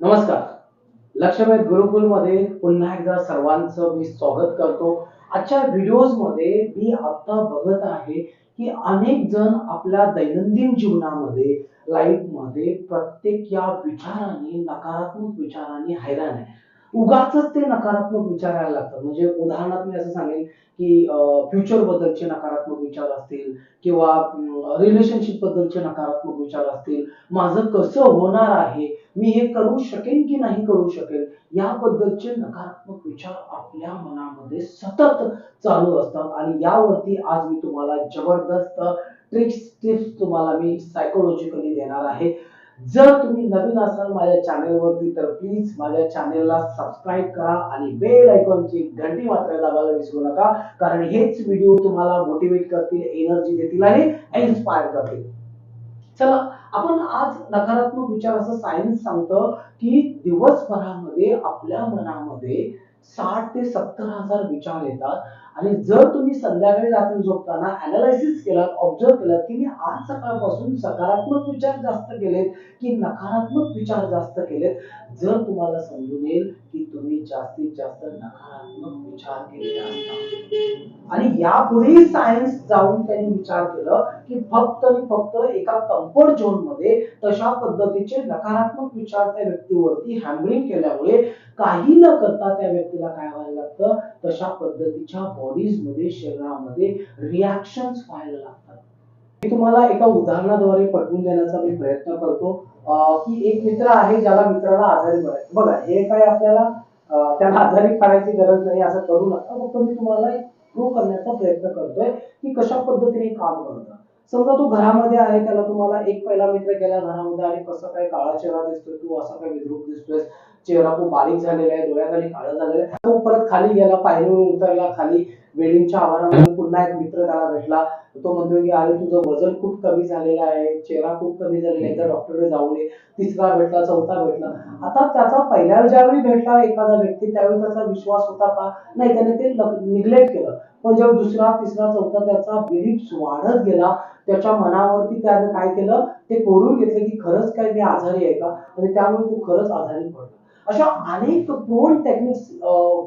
नमस्कार. लक्षवेध गुरुकुलमध्ये पुन्हा एकदा सर्वांचं मी स्वागत करतो. आजच्या व्हिडिओजमध्ये मी आता बघत आहे की अनेक जण आपल्या दैनंदिन जीवनामध्ये लाईफमध्ये प्रत्येक या विचाराने नकारात्मक विचाराने हैराण आहे उगाच ते नकारात्मक विचारायला लागतात. म्हणजे उदाहरणार्थ मी असं सांगेन की फ्युचर बद्दलचे नकारात्मक विचार असतील किंवा रिलेशनशिप बद्दलचे नकारात्मक विचार असतील माझं कसं होणार आहे मी हे करू शकेन की नाही करू शकेन याबद्दलचे नकारात्मक विचार आपल्या मनामध्ये सतत चालू असतात. आणि यावरती आज मी तुम्हाला जबरदस्त ट्रिक्स टिप्स तुम्हाला मी सायकोलॉजिकली देणार आहे. जर तुम्ही नवीन असाल माझ्या चॅनेलवरती तर प्लीज माझ्या चॅनेलला सबस्क्राईब करा आणि बेल आयकॉनची घंटी मात्र दाबायला विसरू नका कारण हेच व्हिडिओ तुम्हाला मोटिवेट करतील एनर्जी देतील आणि इन्स्पायर करतील. चला आपण आज नकारात्मक विचार असं सायन्स सांगतं की दिवसभरामध्ये आपल्या मनामध्ये साठ ते सत्तर हजार विचार येतात. आणि जर तुम्ही संध्याकाळी रात्री झोपताना अनालायसिस केलात ऑब्झर्व केलात की मी आज सकाळपासून सकारात्मक विचार जास्त केलेत की नकारात्मक विचार जास्त केलेत जर तुम्हाला समजून येईल की तुम्ही जास्तीत जास्त नकारात्मक विचार केले असतात. आणि यापुढे सायन्स जाऊन त्यांनी विचार केलं की फक्त आणि फक्त एका कम्फर्ट झोनमध्ये तशा पद्धतीचे नकारात्मक विचार त्या व्यक्तीवरती हॅमरिंग केल्यामुळे काही न करता त्या व्यक्ती व्यक्तीला काय व्हायला लागतं? तशा पद्धतीच्या बॉडीजमध्ये शरीरामध्ये रिॲक्शन्स व्हायला लागतात. मी तुम्हाला एका उदाहरणाद्वारे पटवून देण्याचा मी प्रयत्न करतो. की एक मित्र आहे ज्याला मित्राला आजारी पडायचं बघा हे काय आपल्याला त्याला आजारी पडायची गरज नाही असं करू नका. फक्त मी तुम्हाला एक प्रूव्ह करण्याचा प्रयत्न करतोय की कशा पद्धतीने काम करतं समजा तो घरामध्ये आहे त्याला तुम्हाला एक पहिला मित्र गेला घरामध्ये आणि कसं काय काळा चेहरा दिसतोय तू असा काय विद्रूप दिसतोय चेहरा खूप बारीक झालेला आहे डोळ्याखाली काळं झालेलं आहे. तो परत खाली गेला पायरीवरून उतरला खाली बिल्डिंगच्या आवारामध्ये पुन्हा एक मित्र त्याला भेटला. तो म्हणतोय की अरे तुझं वजन खूप कमी झालेलं आहे. चेहरा खूप कमी झालेला आहे. तर डॉक्टरकडे जाऊ नये. तिसरा भेटला चौथा भेटला. आता त्याचा पहिल्या ज्यावेळी भेटला एखादा व्यक्ती त्यावेळी त्याचा विश्वास होता का? नाही त्याने ते निग्लेक्ट केलं. पण जेव्हा दुसरा तिसरा चौथा त्याचा बिलीफ वाढत गेला त्याच्या मनावरती त्यानं काय केलं? ते कोरून घेतलं की खरंच काय मी आजारी आहे का? आणि त्यामुळे तू खरंच आजारी पडला. अशा अनेक प्रोन टेक्निक्स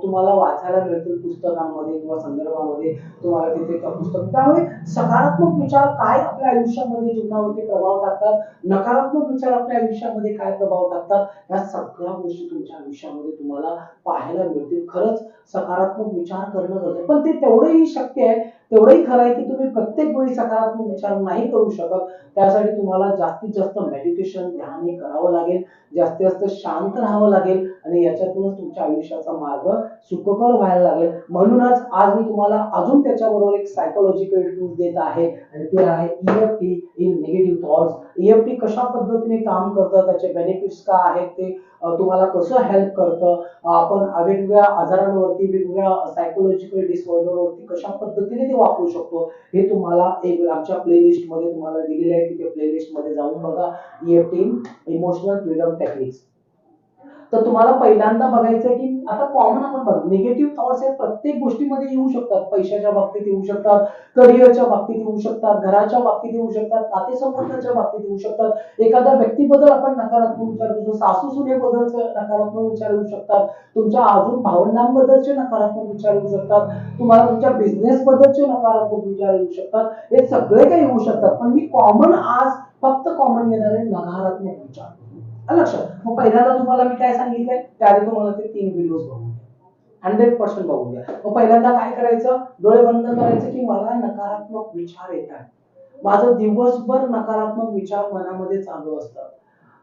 तुम्हाला वाचायला मिळतील पुस्तकांमध्ये किंवा संदर्भामध्ये तुम्हाला तिथे पुस्तक त्यामुळे सकारात्मक विचार काय आपल्या आयुष्यामध्ये जीवनावरती प्रभाव टाकतात? नकारात्मक विचार आपल्या आयुष्यामध्ये काय प्रभाव टाकतात? या सगळ्या गोष्टी तुमच्या आयुष्यामध्ये तुम्हाला पाहायला मिळतील. खरंच सकारात्मक विचार करणं गरजेचं पण ते तेवढंही शक्य आहे. तेवढंही खरं आहे की तुम्ही प्रत्येक वेळी सकारात्मक विचार नाही करू शकत. त्यासाठी तुम्हाला जास्तीत जास्त मेडिटेशन ध्यान हे करावं लागेल. जास्तीत जास्त शांत राहावं लागेल. आणि याच्यातूनच तुमच्या आयुष्याचा मार्ग सुखकर व्हायला लागेल. म्हणूनच आज मी तुम्हाला अजून त्याच्याबरोबर एक सायकोलॉजिकल टूल देत आहे आणि ते आहे EFT in negative thoughts EFT कशा पद्धतीने काम करतं त्याचे बेनिफिट्स काय आहेत ते तुम्हाला कसं हेल्प करतं आपण वेगवेगळ्या आजारांवरती वेगवेगळ्या सायकोलॉजिकल डिसऑर्डरवरती कशा पद्धतीने ते वापरू शकतो हे तुम्हाला एक आमच्या प्लेलिस्टमध्ये तुम्हाला दिलेले आहे. तिथे प्लेलिस्टमध्ये जाऊन बघा ईएफटी इमोशनल फ्रीडम टेक्निक्स तर तुम्हाला पहिल्यांदा बघायचं की आता कॉमन आपण बघ निगेटिव्ह थॉट्स हे प्रत्येक गोष्टीमध्ये येऊ शकतात. पैशाच्या बाबतीत येऊ शकतात करिअरच्या बाबतीत येऊ शकतात घराच्या बाबतीत येऊ शकतात नातेसंबंधाच्या बाबतीत येऊ शकतात. एखाद्या व्यक्तीबद्दल आपण नकारात्मक विचार करतो सासू सुनेबद्दलचे नकारात्मक विचार येऊ शकतात. तुमच्या अजून भावंडांबद्दलचे नकारात्मक विचार येऊ शकतात. तुम्हाला तुमच्या बिझनेस बद्दलचे नकारात्मक विचार येऊ शकतात. हे सगळे काही येऊ शकतात. पण मी कॉमन आज फक्त कॉमन येणारे नकारात्मक विचार. लक्षात मग पहिल्यांदा तुम्हाला मी काय सांगितलंय? त्याआधी तुम्हाला ते तीन व्हिडिओज बघून हंड्रेड पर्सेंट बघून घ्या मग पहिल्यांदा काय करायचं? डोळे बंद करायचं की मला नकारात्मक विचार येतात. माझं दिवसभर नकारात्मक विचार मनामध्ये चालू असतात.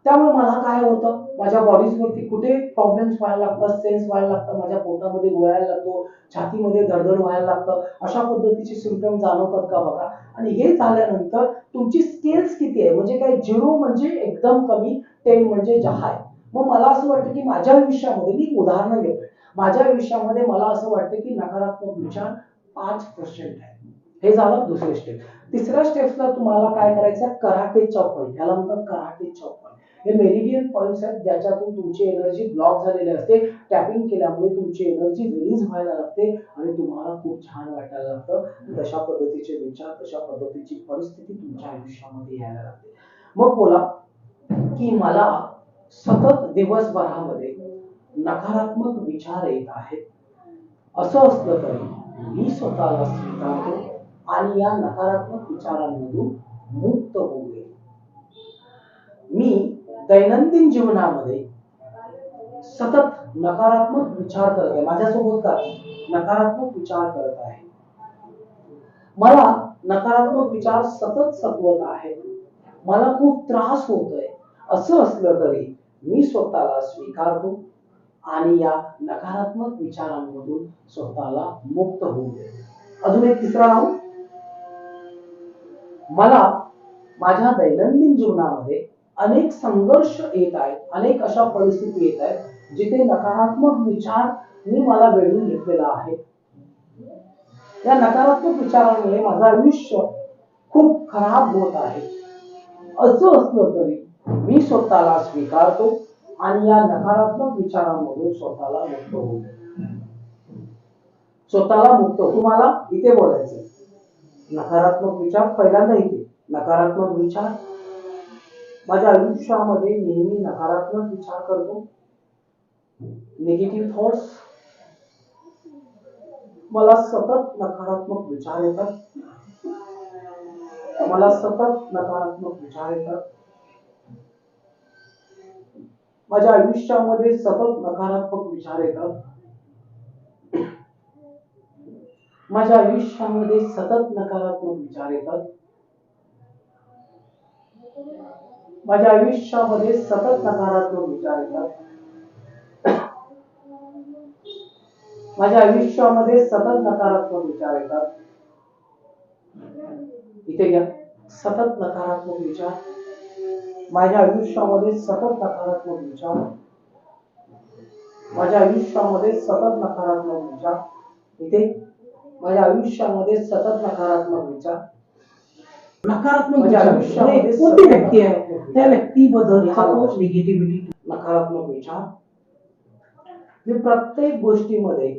त्यामुळे मला काय होतं माझ्या बॉडीजवरती कुठे प्रॉब्लेम्स व्हायला लागतात सेन्स व्हायला लागतं माझ्या पोटामध्ये गोळायला लागतो छातीमध्ये दडदड व्हायला लागतं अशा पद्धतीचे सिम्पटम जाणवतात का बघा? आणि हे झाल्यानंतर तुमची स्केल्स किती आहे? म्हणजे काय झिरो म्हणजे एकदम कमी टेन म्हणजे हाय मग मला असं वाटतं की माझ्या आयुष्यामध्ये मी उदाहरणं उदाहरण घेतोय. माझ्या आयुष्यामध्ये मला असं वाटतं की नकारात्मक विचार पाच पर्सेंट आहे. हे झालं दुसरे स्टेप तिसऱ्या स्टेपला तुम्हाला काय करायचं कराटे पॉईंट याला म्हणतात कराटे पॉईंट हे मेरिडियन पॉईंट्स आहेत ज्याच्यातून तुमची एनर्जी ब्लॉक झालेली असते. टॅपिंग केल्यामुळे तुमची एनर्जी रिलीज व्हायला लागते आणि तुम्हाला खूप छान वाटायला लागतं. तशा पद्धतीचे विचार तशा पद्धतीची परिस्थिती तुमच्या आयुष्यामध्ये यायला लागते. मग बोला की मला सतत दिवसभरामध्ये नकारात्मक विचार येत आहेत. असं असलं तरी मी स्वतःला स्वीकारतो आणि या नकारात्मक विचारांमधून मुक्त होऊ दे मी दैनंदिन जीवनामध्ये सतत नकारात्मक विचार करत आहे. माझ्यासोबत का? नकारात्मक विचार करत आहे. मला नकारात्मक विचार सतत सतवत आहेत. मला खूप त्रास होतोय. असं असलं तरी मी स्वतःला स्वीकारतो आणि या नकारात्मक विचारांमधून स्वतःला मुक्त होऊ दे अजून एक तिसरा नाव मला माझ्या दैनंदिन जीवनामध्ये अनेक संघर्ष येत आहेत अनेक अशा परिस्थिती येत आहेत जिथे नकारात्मक विचार मी मला वेळून घेतलेला आहे. या नकारात्मक विचारांमुळे माझं आयुष्य खूप खराब होत आहे. असं असलं तरी मी स्वतःला स्वीकारतो आणि या नकारात्मक विचारांमधून स्वतःला मुक्त होतो. स्वतःला मुक्त तुम्हाला इथे बोलायचं नकारात्मक विचार पहिल्यांदा इथे. नकारात्मक विचार माझ्या आयुष्यामध्ये नेहमी नकारात्मक विचार करतो. निगेटिव्ह थॉट्स मला सतत नकारात्मक विचार येतात. मला सतत नकारात्मक विचार येतात. माझ्या आयुष्यामध्ये सतत नकारात्मक विचार येतात. माझ्या आयुष्यामध्ये सतत नकारात्मक विचार येतात. माझ्या आयुष्यामध्ये सतत नकारात्मक विचार येतात माझ्या आयुष्यामध्ये सतत नकारात्मक विचार येतात. इथे घ्या. सतत नकारात्मक विचार. माझ्या आयुष्यामध्ये सतत नकारात्मक विचार. माझ्या आयुष्यामध्ये सतत नकारात्मक विचार. इथे. माझ्या आयुष्यामध्ये सतत नकारात्मक विचार. नकारात्मक आयुष्यामध्ये म्हणजे कोणती व्यक्ती आहे? त्या निगेटिव्हिटी नकारात्मक विचार. मी प्रत्येक गोष्टीमध्ये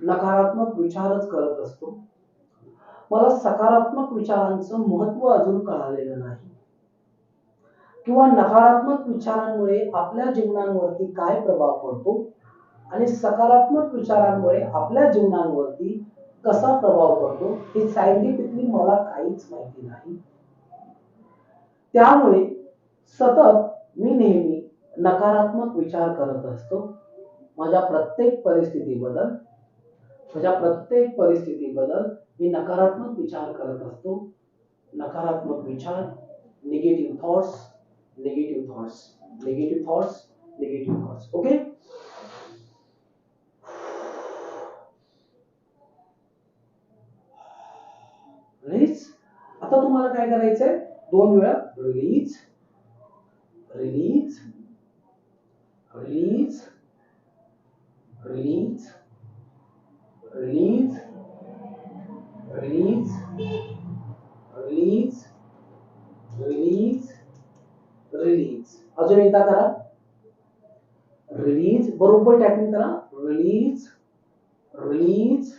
नकारात्मक विचारच करत असतो मला सकारात्मक विचारांचं महत्त्व अजून कळालेलं नाही. किंवा नकारात्मक विचारांमुळे आपल्या जीवनांवरती काय प्रभाव पडतो? आणि सकारात्मक विचारांमुळे आपल्या जीवनांवरती कसा प्रभाव पडतो हे सायंटिफिकली मला काहीच माहिती नाही. त्यामुळे सतत मी नेहमी नकारात्मक विचार करत असतो. माझ्या प्रत्येक परिस्थितीबद्दल माझ्या प्रत्येक परिस्थितीबद्दल मी नकारात्मक विचार करत असतो. नकारात्मक विचार negative thoughts negative thoughts negative thoughts negative thoughts okay आता तुम्हाला काय करायचंय? दोन वेळा release release release release release release release release release अजून एकदा करा. रिलीज़ बरोबर टॅपिंग करा. रिलीज़ रिलीज़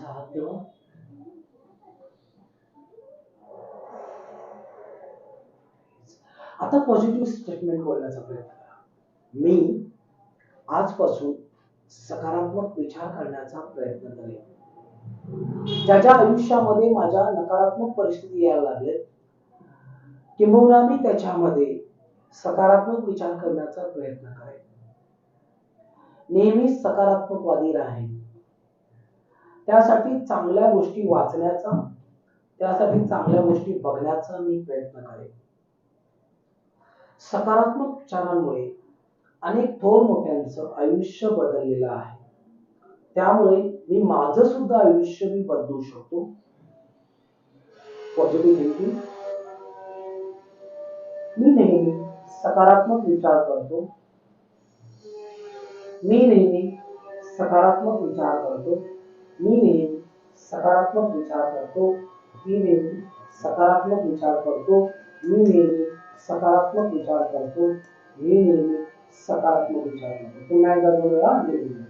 माझा हात ठेवा आता पॉझिटिव्ह स्टेटमेंट बोलण्याचा प्रयत्न करा. मी आजपासून सकारात्मक विचार करण्याचा प्रयत्न करेन. ज्याच्या आयुष्यामध्ये माझ्या नकारात्मक परिस्थिती यायला लागले किंबहुना मी त्याच्यामध्ये सकारात्मक विचार करण्याचा प्रयत्न करेन. नेहमी सकारात्मकवादी राहील त्यासाठी चांगल्या गोष्टी वाचण्याचा त्यासाठी चांगल्या गोष्टी बघण्याचा मी प्रयत्न करेन. सकारात्मक विचारांमुळे अनेक थोर मोठ्यांचं आयुष्य बदललेलं आहे. त्यामुळे मी माझं सुद्धा आयुष्य मी बदलू शकतो. पॉझिटिव्ह थिंकिंग मी नेहमी सकारात्मक विचार करतो. मी नेहमी सकारात्मक विचार करतो. मीमेल सकारात्मक विचार कर दो फीमेल सकारात्मक विचार कर दो मीमेल सकारात्मक विचार कर दो मीमेल सकारात्मक विचार कर दो तो मैं अगर बोलूँगा मीमेल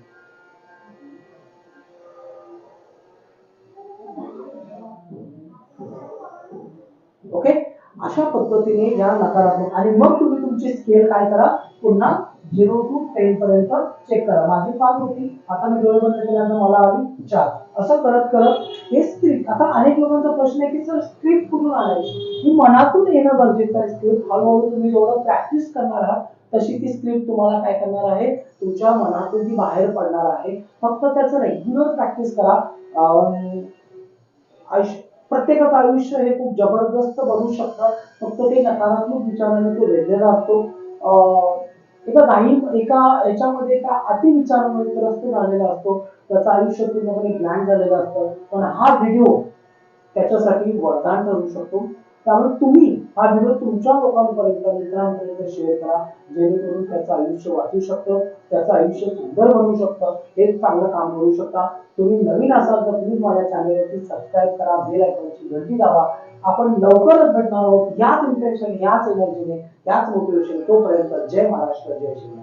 ओके अशा पद्धतीने या नकारात्मक आणि मग तुम्ही तुमची स्केल काय करा? पुन्हा झिरो टू टेन पर्यंत चेक करा. माझी पाच होती. आता मी डोळे बंद केल्यानंतर मला आली चार. असं करत करत हे स्क्रिप्ट आता अनेक लोकांचा प्रश्न आहे की सर स्क्रिप्ट कुठून आणायची? ही मनातून येणं गरजेचं आहे. स्क्रिप्ट हळूहळू तुम्ही जेवढं प्रॅक्टिस करणार आहात तशी ती स्क्रिप्ट तुम्हाला काय करणार आहे? तुमच्या मनातून ती बाहेर पडणार आहे. फक्त त्याचं रेग्युलर प्रॅक्टिस करा. अं, आयुष्य प्रत्येकाचं आयुष्य हे खूप जबरदस्त बनू शकतं. फक्त ते नकारात्मक विचाराने तो वेगळेला असतो एका काही एका याच्यामध्ये एका अतिविचारामध्ये त्रस्त झालेला असतो. त्याचं आयुष्य पूर्णपणे ब्लँक झालेलं असतं. पण हा व्हिडिओ त्याच्यासाठी वरदान ठरू शकतो. त्यामुळे तुम्ही हा व्हिडिओ तुमच्या लोकांपर्यंत मित्रांपर्यंत शेअर करा जेणेकरून त्याचं आयुष्य वाचू शकतं त्याचं आयुष्य सुंदर बनवू शकतं हे चांगलं काम करू शकता. तुम्ही नवीन असाल तर प्लीज माझ्या चॅनलवरती सबस्क्राईब करा बेल आयकॉनची घंटी दाबा. आपण लवकरच भेटणार आहोत याच इंटेन्शन याच एनर्जीने याच मोटिवेशन तोपर्यंत जय महाराष्ट्र जय शिवराय.